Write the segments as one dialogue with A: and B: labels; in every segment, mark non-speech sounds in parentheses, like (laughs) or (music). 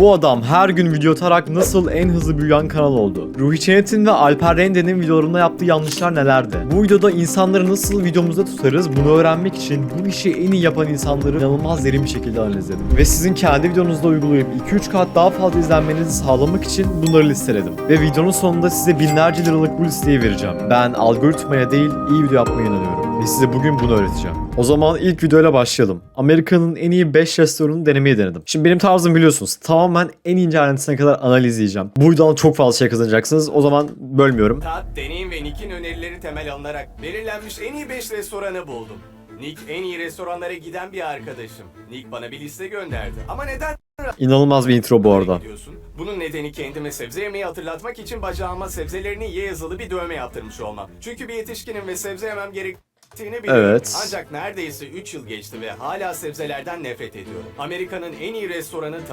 A: Bu adam her gün video atarak nasıl en hızlı büyüyen kanal oldu? Ruhi Çenet'in ve Alper Rende'nin videolarında yaptığı yanlışlar nelerdi? Bu videoda insanları nasıl videomuzda tutarız bunu öğrenmek için bu işi en iyi yapan insanları inanılmaz derin bir şekilde analiz ettim. Ve sizin kendi videonuzda uygulayıp 2-3 kat daha fazla izlenmenizi sağlamak için bunları listeledim. Ve videonun sonunda size binlerce liralık bu listeyi vereceğim. Ben algoritmaya değil iyi video yapmaya inanıyorum. Ve size bugün bunu öğreteceğim. O zaman ilk videoyla başlayalım. Amerika'nın en iyi 5 restoranını denemeyi denedim. Şimdi benim tarzım biliyorsunuz. Tamamen en ince ayrıntısına kadar analiz yiyeceğim. Bu videodan çok fazla şey kazanacaksınız. O zaman bölmüyorum.
B: Tat, deneyim ve Nick'in önerileri temel alınarak belirlenmiş en iyi 5 restoranı buldum. Nick en iyi restoranlara giden bir arkadaşım. Nick bana bir liste gönderdi. Ama neden
A: İnanılmaz bir intro bu arada.
B: gidiyorsun? Bunun nedeni kendime sebze yemeyi hatırlatmak için bacağıma sebzelerini ye yazılı bir dövme yaptırmış olmam. Çünkü bir yetişkinim ve sebze yemem gerektiğini biliyorum.
A: Evet.
B: Ancak neredeyse 3 yıl geçti ve hala sebzelerden nefret ediyorum. Amerika'nın en iyi restoranı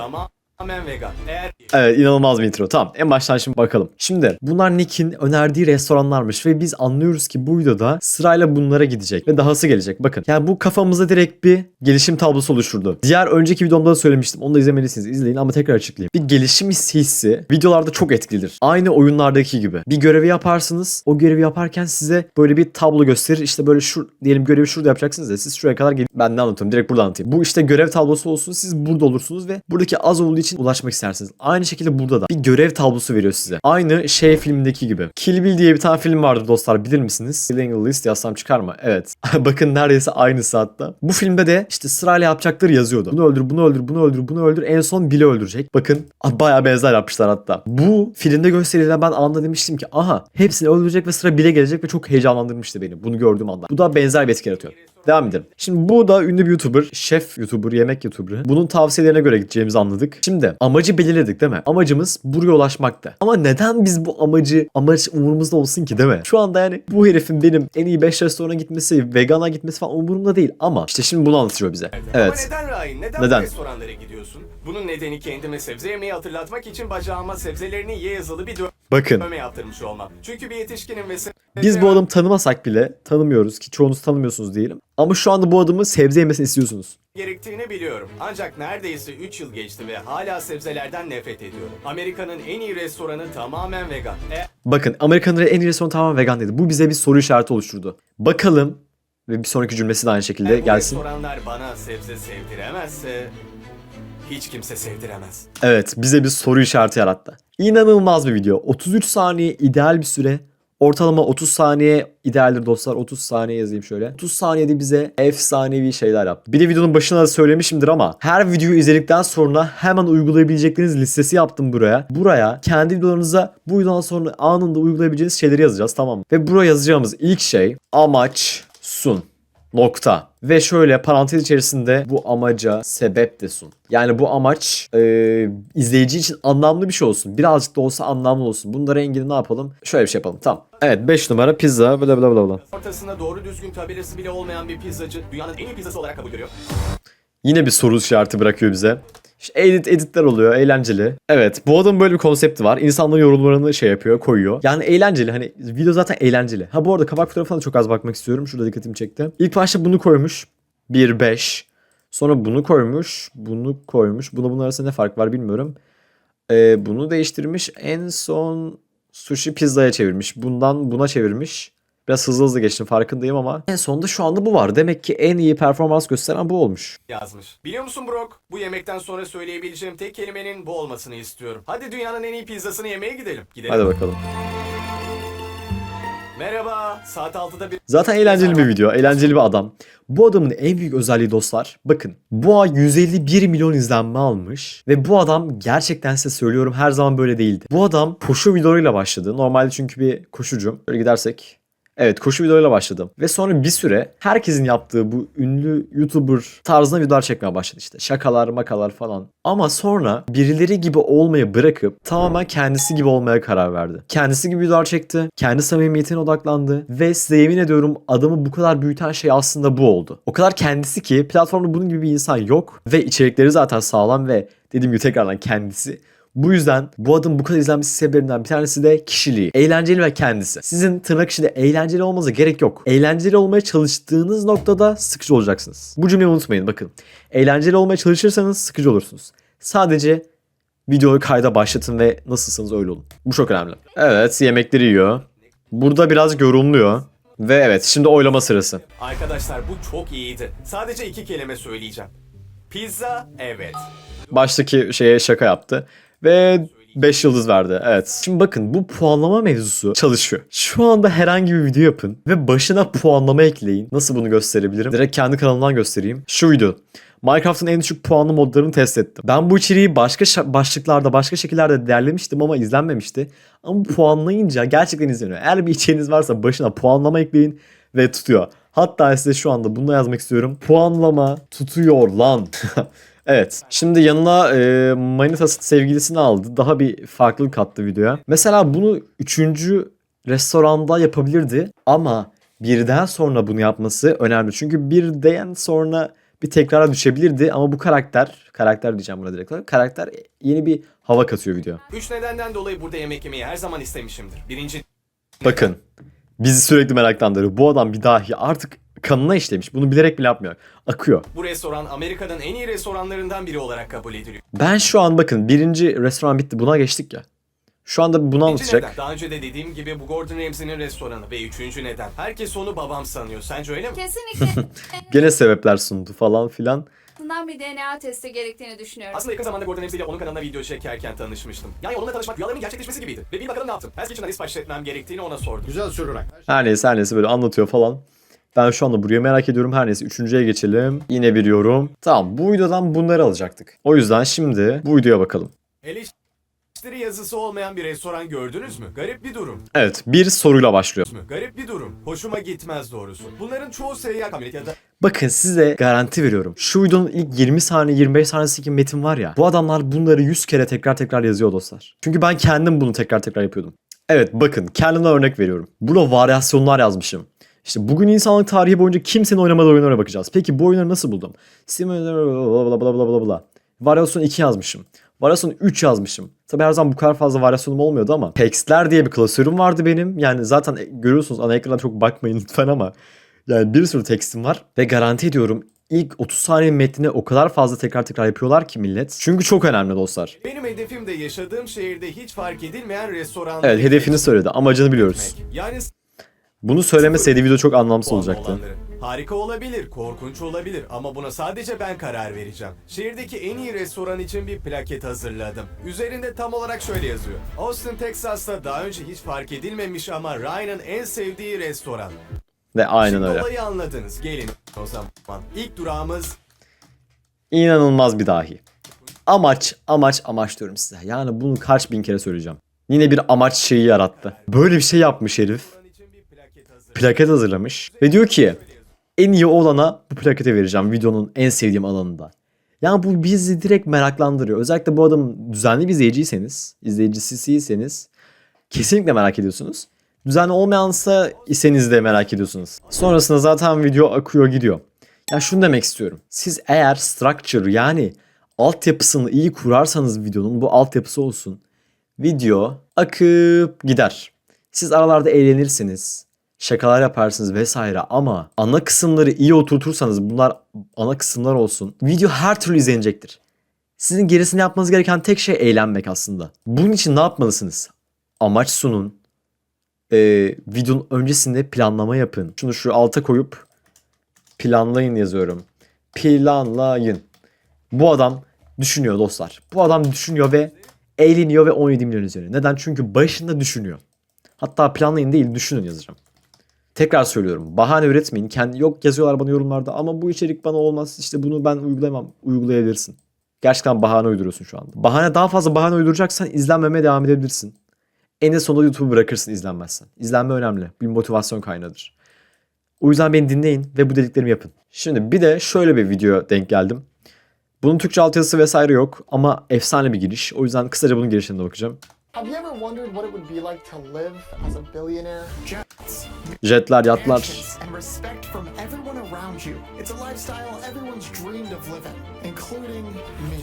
B: tamamen vegan. Eğer
A: Evet inanılmaz bir intro. Tamam en baştan şimdi bakalım. Şimdi bunlar Nick'in önerdiği restoranlarmış ve biz anlıyoruz ki bu videoda sırayla bunlara gidecek ve dahası gelecek. Bakın yani bu kafamızda direkt bir gelişim tablosu oluşturdu. Diğer önceki videomda da söylemiştim. Onu da izlemelisiniz. İzleyin ama tekrar açıklayayım. Bir gelişim hissi videolarda çok etkilidir. Aynı oyunlardaki gibi. Bir görevi yaparsınız. O görevi yaparken size böyle bir tablo gösterir. İşte böyle şu diyelim görevi şurada yapacaksınız ya siz şuraya kadar gelin. Ben ne anlatıyorum? Direkt burada anlatayım. Bu işte görev tablosu olsun. Siz burada olursunuz ve buradaki az olduğu için ulaşmak istersiniz. Aynı şekilde burada da bir görev tablosu veriyor size. Aynı şey filmindeki gibi. Kill Bill diye bir tane film vardı dostlar bilir misiniz? Killing List yazsam çıkar mı? Evet. (laughs) Bakın neredeyse aynısı hatta. Bu filmde de işte sırayla yapacakları yazıyordu. Bunu öldür, bunu öldür, bunu öldür, bunu öldür. En son Bill'i öldürecek. Bakın bayağı benzer yapmışlar hatta. Bu filmde gösterilen ben anda demiştim ki aha hepsini öldürecek ve sıra Bill'e gelecek ve çok heyecanlandırmıştı beni bunu gördüğüm anda. Bu da benzer bir etki yaratıyor. Devam edelim. Şimdi bu da ünlü bir YouTuber, şef YouTuber, yemek YouTuber'ı. Bunun tavsiyelerine göre gideceğimizi anladık. Şimdi amacı belirledik değil mi? Amacımız buraya ulaşmakta. Ama neden biz bu amacı, amaç umurumuzda olsun ki değil mi? Şu anda yani bu herifin benim en iyi 5 restorana gitmesi, vegana gitmesi falan umurumda değil. Ama işte şimdi bunu anlatıyor bize.
B: Ama
A: Evet.
B: neden Ryan? Neden,
A: Neden?
B: bu restoranlara gidiyorsun? Bunun nedeni kendime sebze yemeyi hatırlatmak için bacağıma sebzelerini ye yazılı bir
A: Bakın.
B: dövme yaptırmış olmam. Çünkü bir yetişkinim ve
A: Biz bu adamı tanımasak bile tanımıyoruz ki çoğunuz tanımıyorsunuz diyelim. Ama şu anda bu adamı sebze yemesini istiyorsunuz.
B: gerektiğini biliyorum. Ancak neredeyse 3 yıl geçti ve hala sebzelerden nefret ediyorum. Amerika'nın en iyi restoranı tamamen vegan. Eğer
A: Bakın Amerikan'ın en iyi restoranı tamamen vegan dedi. Bu bize bir soru işareti oluşturdu. Bakalım ve bir sonraki cümlesi de aynı şekilde
B: bu
A: gelsin.
B: restoranlar bana sebze sevdiremezse hiç kimse sevdiremez.
A: Evet bize bir soru işareti yarattı. İnanılmaz bir video. 33 saniye ideal bir süre. Ortalama 30 saniye idealdir dostlar. 30 saniye yazayım şöyle. 30 saniyede bize efsanevi şeyler yaptı. Bir de videonun başına da söylemişimdir ama her videoyu izledikten sonra hemen uygulayabilecekleriniz listesi yaptım buraya. Buraya kendi videolarınıza bu videodan sonra anında uygulayabileceğiniz şeyleri yazacağız tamam mı? Ve buraya yazacağımız ilk şey amaç sun. Nokta. Ve şöyle parantez içerisinde bu amaca sebep de sun. Yani bu amaç e, izleyici için anlamlı bir şey olsun. Birazcık da olsa anlamlı olsun. Bunların rengini ne yapalım? Şöyle bir şey yapalım. Tamam. Evet 5 numara pizza bla bla bla bla.
B: Ortasında doğru düzgün tabelası bile olmayan bir pizzacı dünyanın en iyi pizzası olarak kabul görüyor.
A: Yine bir soru işareti bırakıyor bize. İşte edit editler oluyor eğlenceli. Evet bu adamın böyle bir konsepti var. İnsanların yorumlarını şey yapıyor koyuyor. Yani eğlenceli hani video zaten eğlenceli. Ha bu arada kapak fotoğrafına çok az bakmak istiyorum. Şurada dikkatimi çekti. İlk başta bunu koymuş. 1 5. Sonra bunu koymuş. Bunu koymuş. Buna bunun arasında ne fark var bilmiyorum. Ee, bunu değiştirmiş. En son sushi pizzaya çevirmiş. Bundan buna çevirmiş. Biraz hızlı hızlı geçtim farkındayım ama en sonunda şu anda bu var. Demek ki en iyi performans gösteren bu olmuş.
B: yazmış. Biliyor musun Brock? Bu yemekten sonra söyleyebileceğim tek kelimenin bu olmasını istiyorum. Hadi dünyanın en iyi pizzasını yemeye gidelim. Gidelim.
A: Hadi bakalım.
B: Merhaba. Saat 6'da bir...
A: Zaten eğlenceli bir video, eğlenceli bir adam. Bu adamın en büyük özelliği dostlar, bakın bu ay 151 milyon izlenme almış ve bu adam gerçekten size söylüyorum her zaman böyle değildi. Bu adam koşu videolarıyla başladı. Normalde çünkü bir koşucum. Böyle gidersek Evet koşu videolarıyla başladım. Ve sonra bir süre herkesin yaptığı bu ünlü YouTuber tarzına videolar çekmeye başladı işte. Şakalar makalar falan. Ama sonra birileri gibi olmayı bırakıp tamamen kendisi gibi olmaya karar verdi. Kendisi gibi videolar çekti. Kendi samimiyetine odaklandı. Ve size yemin ediyorum adamı bu kadar büyüten şey aslında bu oldu. O kadar kendisi ki platformda bunun gibi bir insan yok. Ve içerikleri zaten sağlam ve dediğim gibi tekrardan kendisi. Bu yüzden bu adamın bu kadar izlenmesi sebeplerinden bir tanesi de kişiliği. Eğlenceli ve kendisi. Sizin tırnak içinde eğlenceli olmanıza gerek yok. Eğlenceli olmaya çalıştığınız noktada sıkıcı olacaksınız. Bu cümleyi unutmayın bakın. Eğlenceli olmaya çalışırsanız sıkıcı olursunuz. Sadece Videoyu kayda başlatın ve nasılsınız öyle olun. Bu çok önemli. Evet yemekleri yiyor. Burada biraz yorumluyor. Ve evet şimdi oylama sırası.
B: Arkadaşlar bu çok iyiydi. Sadece iki kelime söyleyeceğim. Pizza, evet.
A: Baştaki şeye şaka yaptı. Ve 5 yıldız verdi. Evet. Şimdi bakın bu puanlama mevzusu çalışıyor. Şu anda herhangi bir video yapın ve başına puanlama ekleyin. Nasıl bunu gösterebilirim? Direkt kendi kanalımdan göstereyim. Şu video. Minecraft'ın en düşük puanlı modlarını test ettim. Ben bu içeriği başka başlıklarda, başka şekillerde derlemiştim ama izlenmemişti. Ama puanlayınca gerçekten izleniyor. Eğer bir içeriğiniz varsa başına puanlama ekleyin ve tutuyor. Hatta size şu anda bunu yazmak istiyorum. Puanlama tutuyor lan. (laughs) Evet. Şimdi yanına e, manitası sevgilisini aldı. Daha bir farklılık kattı videoya. Mesela bunu üçüncü restoranda yapabilirdi. Ama birden sonra bunu yapması önemli. Çünkü birden sonra bir tekrara düşebilirdi. Ama bu karakter, karakter diyeceğim buna direkt olarak. Karakter yeni bir hava katıyor video.
B: Üç nedenden dolayı burada yemek yemeyi her zaman istemişimdir. Birinci
A: Bakın. Bizi sürekli meraklandırıyor. Bu adam bir dahi artık kanına işlemiş. Bunu bilerek bile yapmıyor. Akıyor.
B: bu restoran Amerika'nın en iyi restoranlarından biri olarak kabul ediliyor.
A: Ben şu an bakın birinci restoran bitti. Buna geçtik ya. Şu anda bunu
B: İkinci
A: anlatacak.
B: neden. Daha önce de dediğim gibi bu Gordon Ramsay'nin restoranı ve üçüncü neden. Herkes onu babam sanıyor. Sence öyle mi?
C: Kesinlikle. (laughs)
A: Gene sebepler sundu falan filan.
C: Bundan bir DNA testi gerektiğini düşünüyorum.
B: Aslında yakın zamanda Gordon Ramsay ile onun kanalına video çekerken tanışmıştım. Yani onunla tanışmak rüyalarımın gerçekleşmesi gibiydi. Ve bir bakalım ne yaptım. Hell's Kitchen'dan ispaç etmem gerektiğini ona sordum.
D: Güzel sorular.
A: Her neyse her neyse böyle anlatıyor falan. Ben şu anda buraya merak ediyorum. Her neyse üçüncüye geçelim. Yine bir yorum. Tamam bu videodan bunları alacaktık. O yüzden şimdi bu videoya bakalım.
B: Eleştiri yazısı olmayan bir restoran gördünüz mü? Garip bir durum.
A: Evet bir soruyla başlıyor.
B: Garip bir durum. Hoşuma gitmez doğrusu. Bunların çoğu seyyar kamyonet ya da
A: Bakın size garanti veriyorum. Şu videonun ilk 20 saniye 25 saniyesindeki metin var ya. Bu adamlar bunları 100 kere tekrar tekrar yazıyor dostlar. Çünkü ben kendim bunu tekrar tekrar yapıyordum. Evet bakın kendimden örnek veriyorum. Burada varyasyonlar yazmışım. İşte bugün insanlık tarihi boyunca kimsenin oynamadığı oyunlara bakacağız. Peki bu oyunları nasıl buldum? Steam bla bla bla bla bla. Varyasyon 2 yazmışım. Varyasyon 3 yazmışım. Tabi her zaman bu kadar fazla varyasyonum olmuyordu ama Textler diye bir klasörüm vardı benim. Yani zaten görüyorsunuz ana ekrana çok bakmayın (laughs) lütfen ama yani bir sürü tekstim var ve garanti ediyorum ilk 30 saniye metnini o kadar fazla tekrar tekrar yapıyorlar ki millet. Çünkü çok önemli dostlar.
B: benim hedefim de yaşadığım şehirde hiç fark edilmeyen restoran.
A: Evet hedefini söyledi amacını biliyoruz.
B: Yani
A: Bunu söylemeseydi video çok anlamsız
B: puanlı
A: olacaktı.
B: olanları. Harika olabilir, korkunç olabilir ama buna sadece ben karar vereceğim. Şehirdeki en iyi restoran için bir plaket hazırladım. Üzerinde tam olarak şöyle yazıyor. Austin, Texas'ta daha önce hiç fark edilmemiş ama Ryan'ın en sevdiği restoran.
A: Ve aynen
B: Şimdi
A: öyle.
B: olayı anladınız. Gelin o zaman. İlk durağımız
A: İnanılmaz bir dahi. Amaç, amaç, amaç diyorum size. Yani bunu kaç bin kere söyleyeceğim. Yine bir amaç şeyi yarattı. Böyle bir şey yapmış herif.
B: Plaket hazır.
A: Plaket hazırlamış. Ve diyor ki en iyi olana bu plaketi vereceğim videonun en sevdiğim alanında. Yani bu bizi direkt meraklandırıyor. Özellikle bu adamın düzenli bir izleyiciyseniz, izleyicisisiyseniz kesinlikle merak ediyorsunuz. Düzenli olmayansa iseniz de merak ediyorsunuz. Sonrasında zaten video akıyor gidiyor. Ya şunu demek istiyorum. Siz eğer structure yani altyapısını iyi kurarsanız videonun bu altyapısı olsun. Video akıp gider. Siz aralarda eğlenirsiniz. Şakalar yaparsınız vesaire ama ana kısımları iyi oturtursanız bunlar ana kısımlar olsun. Video her türlü izlenecektir. Sizin gerisini yapmanız gereken tek şey eğlenmek aslında. Bunun için ne yapmalısınız? Amaç sunun. Ee, videonun öncesinde planlama yapın. Şunu şu alta koyup planlayın yazıyorum. Planlayın. Bu adam düşünüyor dostlar. Bu adam düşünüyor ve eğleniyor ve 17 milyon üzerine. Neden? Çünkü başında düşünüyor. Hatta planlayın değil düşünün yazacağım. Tekrar söylüyorum. Bahane üretmeyin. Kendi yok yazıyorlar bana yorumlarda ama bu içerik bana olmaz. İşte bunu ben uygulayamam. Uygulayabilirsin. Gerçekten bahane uyduruyorsun şu anda. Bahane daha fazla bahane uyduracaksan izlenmemeye devam edebilirsin. En sonunda YouTube'u bırakırsın izlenmezsen. İzlenme önemli. Bir motivasyon kaynağıdır. O yüzden beni dinleyin ve bu dediklerimi yapın. Şimdi bir de şöyle bir video denk geldim. Bunun Türkçe altyazısı vesaire yok ama efsane bir giriş. O yüzden kısaca bunun girişine bakacağım.
E: Have you ever wondered what it would be like to live as a billionaire? Jets,
A: Jetler, yatlar.
E: and respect from everyone around you. It's a lifestyle everyone's dreamed of living, including me.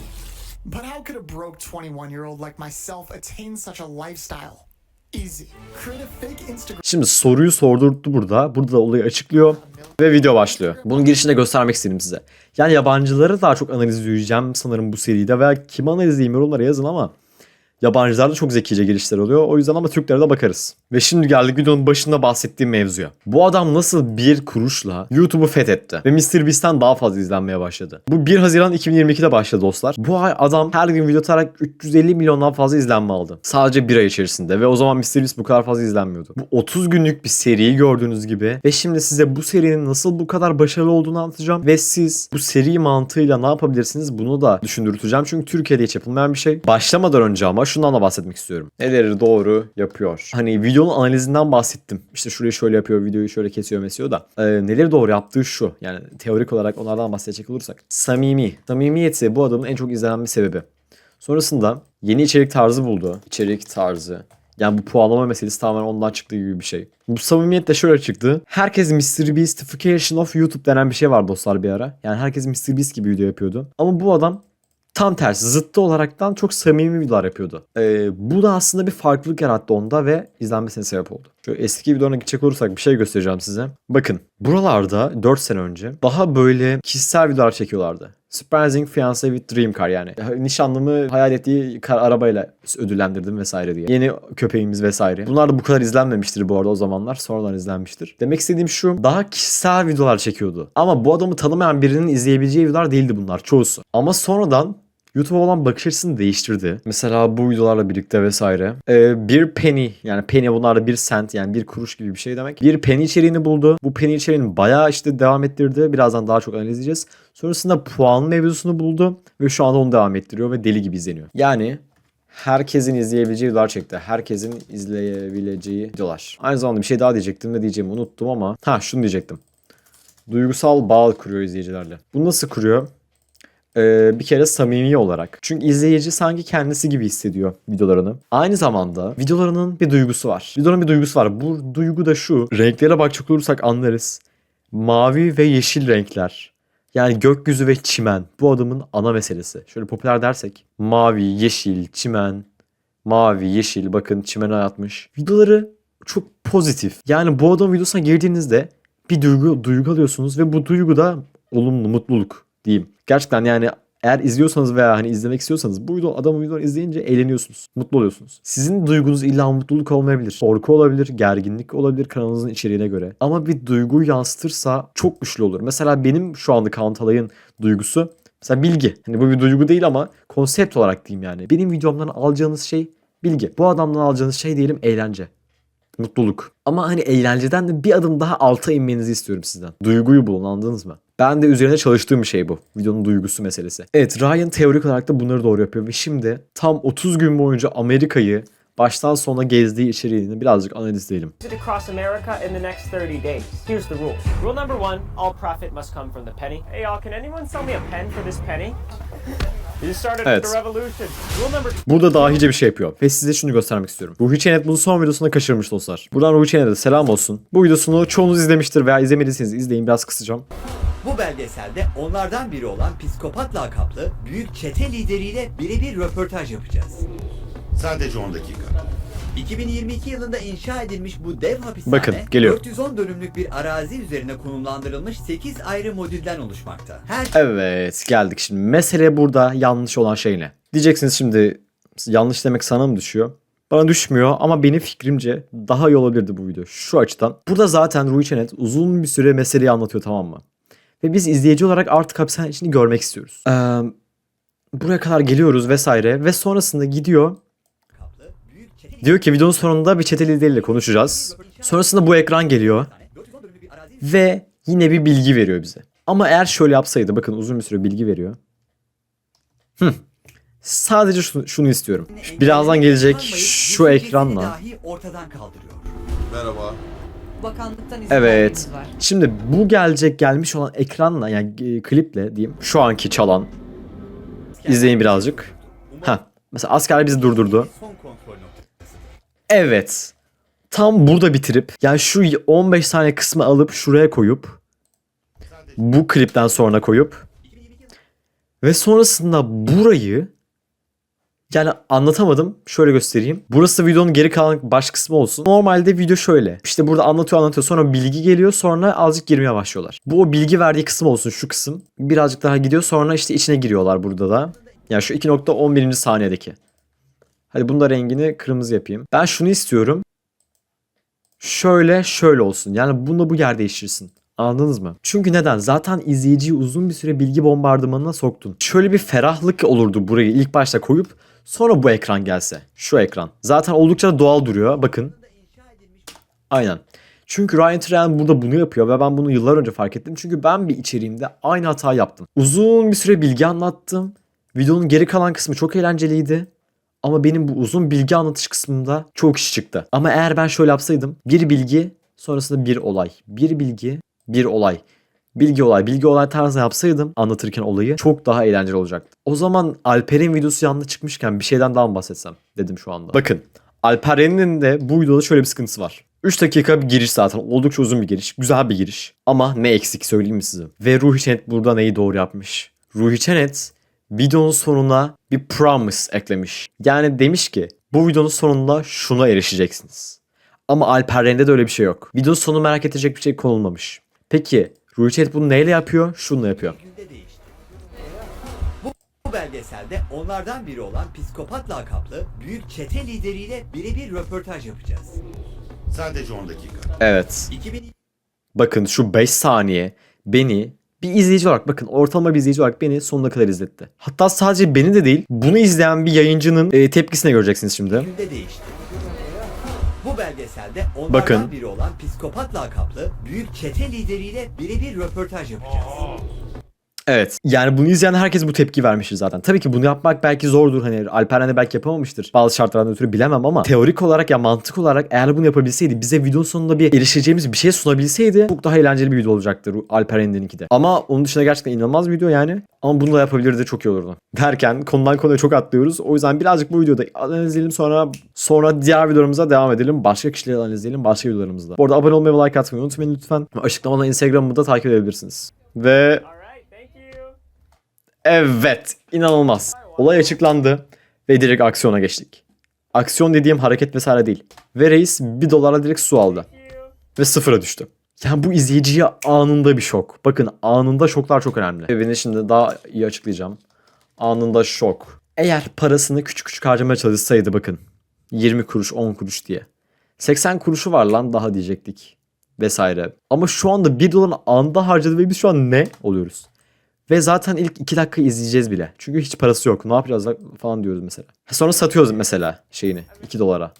E: But how could a broke 21 year old like myself attain such a lifestyle? Easy. Create a fake Instagram.
A: Şimdi soruyu sordurttu burada. Burada da olayı açıklıyor ve video başlıyor. Bunun girişinde göstermek istedim size. Yani yabancıları daha çok analiz edeceğim sanırım bu seride veya kim analiz edeyim yorumlara yazın ama yabancılar da çok zekice girişler oluyor. O yüzden ama Türklere de bakarız. Ve şimdi geldik videonun başında bahsettiğim mevzuya. Bu adam nasıl bir kuruşla YouTube'u fethetti ve MrBeast'ten daha fazla izlenmeye başladı. Bu 1 Haziran 2022'de başladı dostlar. Bu ay adam her gün video atarak 350 milyondan fazla izlenme aldı. Sadece bir ay içerisinde ve o zaman MrBeast bu kadar fazla izlenmiyordu. Bu 30 günlük bir seriyi gördüğünüz gibi ve şimdi size bu serinin nasıl bu kadar başarılı olduğunu anlatacağım ve siz bu seri mantığıyla ne yapabilirsiniz bunu da düşündürteceğim. Çünkü Türkiye'de hiç yapılmayan bir şey. Başlamadan önce ama şundan da bahsetmek istiyorum. Neleri doğru yapıyor. Hani videonun analizinden bahsettim. İşte şurayı şöyle yapıyor, videoyu şöyle kesiyor, mesiyor da. Ee, neleri doğru yaptığı şu. Yani teorik olarak onlardan bahsedecek olursak. Samimi. Samimiyeti bu adamın en çok izlenen bir sebebi. Sonrasında yeni içerik tarzı buldu. İçerik tarzı. Yani bu puanlama meselesi tamamen ondan çıktığı gibi bir şey. Bu samimiyet de şöyle çıktı. Herkes MrBeastification of YouTube denen bir şey var dostlar bir ara. Yani herkes MrBeast gibi video yapıyordu. Ama bu adam tam tersi zıttı olaraktan çok samimi videolar yapıyordu. Ee, bu da aslında bir farklılık yarattı onda ve izlenmesine sebep oldu. Şu eski videona gidecek olursak bir şey göstereceğim size. Bakın buralarda 4 sene önce daha böyle kişisel videolar çekiyorlardı. Surprising Fiancé with Dream Car yani. Nişanlımı hayal ettiği kar arabayla ödüllendirdim vesaire diye. Yeni köpeğimiz vesaire. Bunlar da bu kadar izlenmemiştir bu arada o zamanlar. Sonradan izlenmiştir. Demek istediğim şu. Daha kişisel videolar çekiyordu. Ama bu adamı tanımayan birinin izleyebileceği videolar değildi bunlar çoğusu. Ama sonradan YouTube'a olan bakış açısını değiştirdi. Mesela bu videolarla birlikte vesaire. Ee, bir penny yani penny bunlarda bir cent yani bir kuruş gibi bir şey demek. Bir penny içeriğini buldu. Bu penny içeriğini bayağı işte devam ettirdi. Birazdan daha çok analiz edeceğiz. Sonrasında puan mevzusunu buldu ve şu anda onu devam ettiriyor ve deli gibi izleniyor. Yani herkesin izleyebileceği videolar çekti. Herkesin izleyebileceği videolar. Aynı zamanda bir şey daha diyecektim ve diyeceğimi unuttum ama ha şunu diyecektim. Duygusal bağ kuruyor izleyicilerle. Bu nasıl kuruyor? Ee, bir kere samimi olarak. Çünkü izleyici sanki kendisi gibi hissediyor videolarını. Aynı zamanda videolarının bir duygusu var. Videonun bir duygusu var. Bu duygu da şu. Renklere bakacak olursak anlarız. Mavi ve yeşil renkler. Yani gökyüzü ve çimen. Bu adamın ana meselesi. Şöyle popüler dersek. Mavi, yeşil, çimen. Mavi, yeşil. Bakın çimene atmış. Videoları çok pozitif. Yani bu adam videosuna girdiğinizde bir duygu, duygu alıyorsunuz ve bu duygu da olumlu, mutluluk diyeyim. Gerçekten yani eğer izliyorsanız veya hani izlemek istiyorsanız bu video adamın videoları izleyince eğleniyorsunuz. Mutlu oluyorsunuz. Sizin duygunuz illa mutluluk olmayabilir. Korku olabilir, gerginlik olabilir kanalınızın içeriğine göre. Ama bir duyguyu yansıtırsa çok güçlü olur. Mesela benim şu anda Kaan Talay'ın duygusu mesela bilgi. Hani bu bir duygu değil ama konsept olarak diyeyim yani. Benim videomdan alacağınız şey bilgi. Bu adamdan alacağınız şey diyelim eğlence. Mutluluk. Ama hani eğlenceden de bir adım daha alta inmenizi istiyorum sizden. Duyguyu bulun anladınız mı? Ben de üzerine çalıştığım bir şey bu. Videonun duygusu meselesi. Evet Ryan teorik olarak da bunları doğru yapıyor ve şimdi tam 30 gün boyunca Amerika'yı baştan sona gezdiği içeriğini birazcık analiz edelim.
D: Visit across America in the next 30 days. Here's the rules. Rule number one, all profit must come from the penny. Hey y'all, can anyone sell me a pen for this penny?
A: Evet.
D: the revolution. Rule number
A: Burada dahice bir şey yapıyor. Ve size şunu göstermek istiyorum. Ruhi Çenet bunu son videosunda kaçırmış dostlar. Buradan Ruhi Çenet'e selam olsun. Bu videosunu çoğunuz izlemiştir veya izlemediyseniz izleyin biraz kısacağım.
F: Bu belgeselde onlardan biri olan psikopat lakaplı büyük çete lideriyle birebir röportaj yapacağız.
G: Sadece 10 dakika.
F: 2022 yılında inşa edilmiş bu dev hapishane
A: Bakın, geliyor.
F: 410 dönümlük bir arazi üzerine konumlandırılmış 8 ayrı modülden oluşmakta. Her
A: Evet geldik şimdi. Mesele burada yanlış olan şey ne? Diyeceksiniz şimdi yanlış demek sana mı düşüyor? Bana düşmüyor ama benim fikrimce daha iyi olabilirdi bu video. Şu açıdan. Burada zaten Rui Çenet uzun bir süre meseleyi anlatıyor tamam mı? Ve biz izleyici olarak artık hapishane içini görmek istiyoruz. Ee, buraya kadar geliyoruz vesaire ve sonrasında gidiyor. Diyor ki videonun sonunda bir çete lideriyle konuşacağız. Sonrasında bu ekran geliyor
F: 410 dönümlük bir arazi
A: ve yine bir bilgi veriyor bize. Ama eğer şöyle yapsaydı bakın uzun bir süre bilgi veriyor. Hı. Sadece şunu, şunu istiyorum. Birazdan gelecek şu ekranla.
F: dahi ortadan kaldırıyor.
G: Merhaba.
A: Evet. Şimdi bu gelecek gelmiş olan ekranla yani e, kliple diyeyim. Şu anki çalan. İzleyin birazcık. Ha. Mesela asker bizi durdurdu. Evet. Tam burada bitirip yani şu 15 saniye kısmı alıp şuraya koyup bu klipten sonra koyup ve sonrasında burayı Yani anlatamadım. Şöyle göstereyim. Burası videonun geri kalan baş kısmı olsun. Normalde video şöyle. İşte burada anlatıyor anlatıyor. Sonra bilgi geliyor. Sonra azıcık girmeye başlıyorlar. Bu o bilgi verdiği kısım olsun şu kısım. Birazcık daha gidiyor. Sonra işte içine giriyorlar burada da. Yani şu 2.11. saniyedeki. Hadi bunu da rengini kırmızı yapayım. Ben şunu istiyorum. Şöyle şöyle olsun. Yani bununla bu yer değiştirsin. Anladınız mı? Çünkü neden? Zaten izleyiciyi uzun bir süre bilgi bombardımanına soktun. Şöyle bir ferahlık olurdu burayı ilk başta koyup sonra bu ekran gelse. Şu ekran. Zaten oldukça doğal duruyor. Bakın. Aynen. Çünkü Ryan Tran burada bunu yapıyor ve ben bunu yıllar önce fark ettim. Çünkü ben bir içeriğimde aynı hata yaptım. Uzun bir süre bilgi anlattım. Videonun geri kalan kısmı çok eğlenceliydi. Ama benim bu uzun bilgi anlatış kısmında çok iş çıktı. Ama eğer ben şöyle yapsaydım. Bir bilgi sonrasında bir olay. Bir bilgi bir olay. Bilgi olay, bilgi olay tarzında yapsaydım anlatırken olayı çok daha eğlenceli olacaktı. O zaman Alper'in videosu yanında çıkmışken bir şeyden daha mı bahsetsem dedim şu anda. Bakın Alperen'in de bu videoda şöyle bir sıkıntısı var. 3 dakika bir giriş zaten. Oldukça uzun bir giriş. Güzel bir giriş. Ama ne eksik söyleyeyim mi size? Ve Ruhi Çenet burada neyi doğru yapmış? Ruhi Çenet videonun sonuna bir promise eklemiş. Yani demiş ki bu videonun sonunda şuna erişeceksiniz. Ama Alperen'de de öyle bir şey yok. Videonun sonu merak edecek bir şey konulmamış. Peki Çenet bunu neyle yapıyor? Şununla yapıyor.
F: Bu belgeselde onlardan biri olan psikopat lakaplı büyük çete lideriyle birebir röportaj yapacağız.
G: Sadece 10 dakika.
A: Evet.
F: 2000
A: Bakın şu 5 saniye beni bir izleyici olarak bakın ortalama bir izleyici olarak beni sonuna kadar izletti. Hatta sadece beni de değil bunu izleyen bir yayıncının e, tepkisine göreceksiniz şimdi.
F: değişti. Bu belgeselde onlardan
A: Bakın.
F: biri olan psikopat lakaplı büyük çete lideriyle birebir röportaj yapacağız.
A: Evet. Yani bunu izleyen herkes bu tepki vermiştir zaten. Tabii ki bunu yapmak belki zordur. Hani Alperen de belki yapamamıştır. Bazı şartlardan ötürü bilemem ama teorik olarak ya mantık olarak eğer bunu yapabilseydi bize videonun sonunda bir erişeceğimiz bir şey sunabilseydi çok daha eğlenceli bir video olacaktı Alperen'inki de. Ama onun dışında gerçekten inanılmaz bir video yani. Ama bunu da yapabilirdi çok iyi olurdu. (laughs) Derken konudan konuya çok atlıyoruz. O yüzden birazcık bu videoda analiz edelim sonra sonra diğer videolarımıza devam edelim. Başka kişileri analiz edelim başka videolarımızda. Bu arada abone olmayı ve like atmayı unutmayın lütfen. Açıklamadan Instagram'ımı da takip edebilirsiniz. Ve. Evet, inanılmaz. Olay açıklandı ve direkt aksiyona geçtik. Aksiyon dediğim hareket vesaire değil. Ve reis bir dolarla direkt su aldı. Ve sıfıra düştü. Yani bu izleyiciye anında bir şok. Bakın anında şoklar çok önemli. Ve beni şimdi daha iyi açıklayacağım. Anında şok. Eğer parasını küçük küçük harcamaya çalışsaydı bakın. 20 kuruş 10 kuruş diye. 80 kuruşu var lan daha diyecektik. Vesaire. Ama şu anda 1 doların anda harcadı ve biz şu an ne oluyoruz? Ve zaten ilk 2 dakika izleyeceğiz bile. Çünkü hiç parası yok. Ne yapacağız lan falan diyoruz mesela. Sonra satıyoruz mesela şeyini 2 dolara.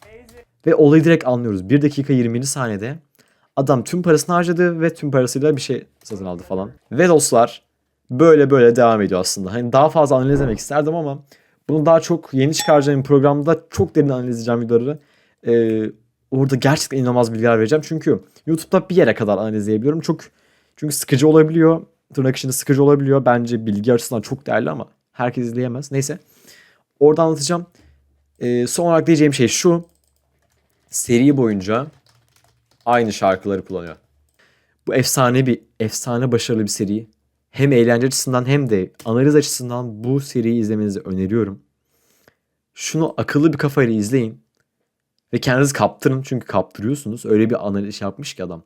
A: Ve olayı direkt anlıyoruz. 1 dakika 20 saniyede adam tüm parasını harcadı ve tüm parasıyla bir şey satın aldı falan. Ve dostlar böyle böyle devam ediyor aslında. Hani daha fazla analiz etmek isterdim ama bunu daha çok yeni çıkaracağım programda çok derin analiz edeceğim videoları. Ee, orada gerçekten inanılmaz bilgiler vereceğim. Çünkü YouTube'da bir yere kadar analizleyebiliyorum. Çok çünkü sıkıcı olabiliyor. Tırnak içinde sıkıcı olabiliyor. Bence bilgi açısından çok değerli ama herkes izleyemez. Neyse. Orada anlatacağım. Ee, son olarak diyeceğim şey şu. Seri boyunca aynı şarkıları kullanıyor. Bu efsane bir, efsane başarılı bir seri. Hem eğlence açısından hem de analiz açısından bu seriyi izlemenizi öneriyorum. Şunu akıllı bir kafayla izleyin. Ve kendinizi kaptırın çünkü kaptırıyorsunuz. Öyle bir analiz yapmış ki adam.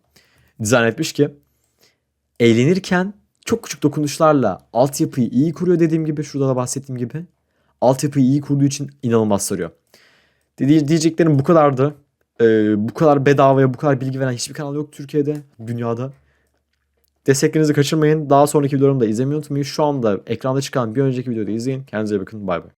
A: Dizayn etmiş ki eğlenirken çok küçük dokunuşlarla altyapıyı iyi kuruyor dediğim gibi şurada da bahsettiğim gibi. Altyapıyı iyi kurduğu için inanılmaz sarıyor. Dedi, diyeceklerim bu kadardı. Ee, bu kadar bedavaya bu kadar bilgi veren hiçbir kanal yok Türkiye'de, dünyada. Desteklerinizi kaçırmayın. Daha sonraki videolarımı da izlemeyi unutmayın. Şu anda ekranda çıkan bir önceki videoyu da izleyin. Kendinize iyi bakın. Bay bay.